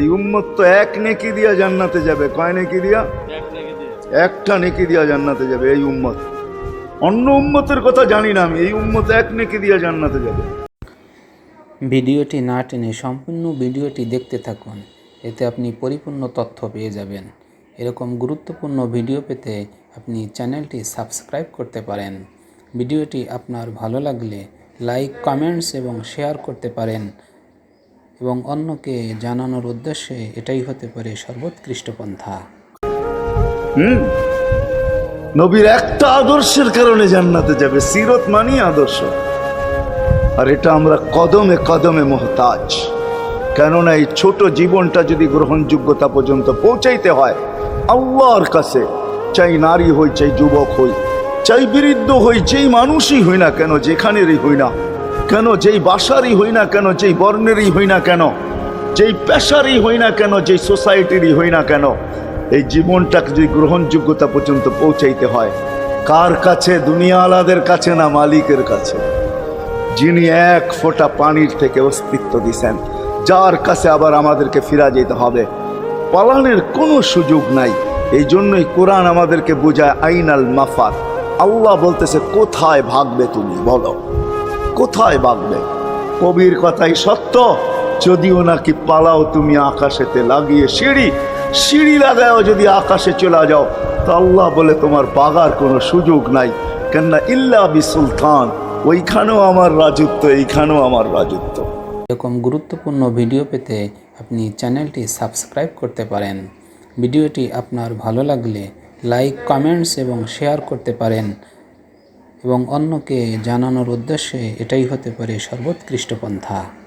এই উম্মত তো এক নেকি দিয়া জান্নাতে যাবে। কয় নেকি দিয়া? একটা নেকি দিয়া জান্নাতে যাবে এই উম্মত। অন্য উম্মতের কথা জানি না আমি, এই উম্মত এক নেকি দিয়া জান্নাতে যাবে। ভিডিওটি না টেনে সম্পূর্ণ ভিডিওটি দেখতে থাকুন, এতে আপনি পরিপূর্ণ তথ্য পেয়ে যাবেন। এরকম গুরুত্বপূর্ণ ভিডিও পেতে আপনি চ্যানেলটি সাবস্ক্রাইব করতে পারেন। ভিডিওটি আপনার ভালো লাগলে লাইক, কমেন্টস এবং শেয়ার করতে পারেন। এবং অন্যকে জানানোর উদ্দেশ্যে এটাই হতে পারে সর্বোৎকৃষ্ট পন্থা নবীর একটা আদর্শের কারণে জান্নাতে যাবে, সিরত মানি আদর্শ। আর এটা আমরা কদমে কদমে মহতাজ। কেননা এই ছোট জীবনটা যদি গ্রহণযোগ্যতা পর্যন্ত পৌঁছাইতে হয়, আল্লাহর কাছে, চাই নারী হই, চাই যুবক হই, চাই বৃদ্ধ হই, যেই মানুষই হই না কেন, যেখানেরই হই না কেন? যেই বাসারই হই না কেন? যেই বর্ণেরই হই না কেন? যেই পেশারই হই না কেন? যেই সোসাইটিরই হই না কেন? এই জীবনটাকে যদি গ্রহণযোগ্যতা পর্যন্ত পৌঁছাইতে হয়, কার কাছে? দুনিয়া আলাদের কাছে না মালিকের কাছে? যিনি এক ফোঁটা পানির থেকে অস্তিত্ব দিছেন, যার কাছে আবার আমাদেরকে ফিরা যেতে হবে। পালানের কোনো সুযোগ নাই। এই জন্যই কোরআন আমাদেরকে বোঝায়, আইনাল মাফাত। আল্লাহ বলতেছে, কোথায় ভাগবে তুমি? বলো। কোথায় ভাগবে কবির কথাই সত্য। যদিও নাকি পালাও তুমি আকাশেতে লাগিয়ে সিঁড়ি। সিঁড়ি লাগাও যদি আকাশে চলে যাও, তা আল্লাহ বলে তোমার বাগার কোনো সুযোগ নাই। কেননা ইল্লা বি সুলতান ওইখানেও আমার রাজত্ব, এইখানেও আমার রাজত্ব। এরকম গুরুত্বপূর্ণ ভিডিও পেতে আপনি চ্যানেলটি সাবস্ক্রাইব করতে পারেন। ভিডিওটি আপনার ভালো লাগলে লাইক, কমেন্টস এবং শেয়ার করতে পারেন। এবং অন্যকে জানানোর উদ্দেশ্যে এটাই হতে পারে সর্বোৎকৃষ্ট পন্থা।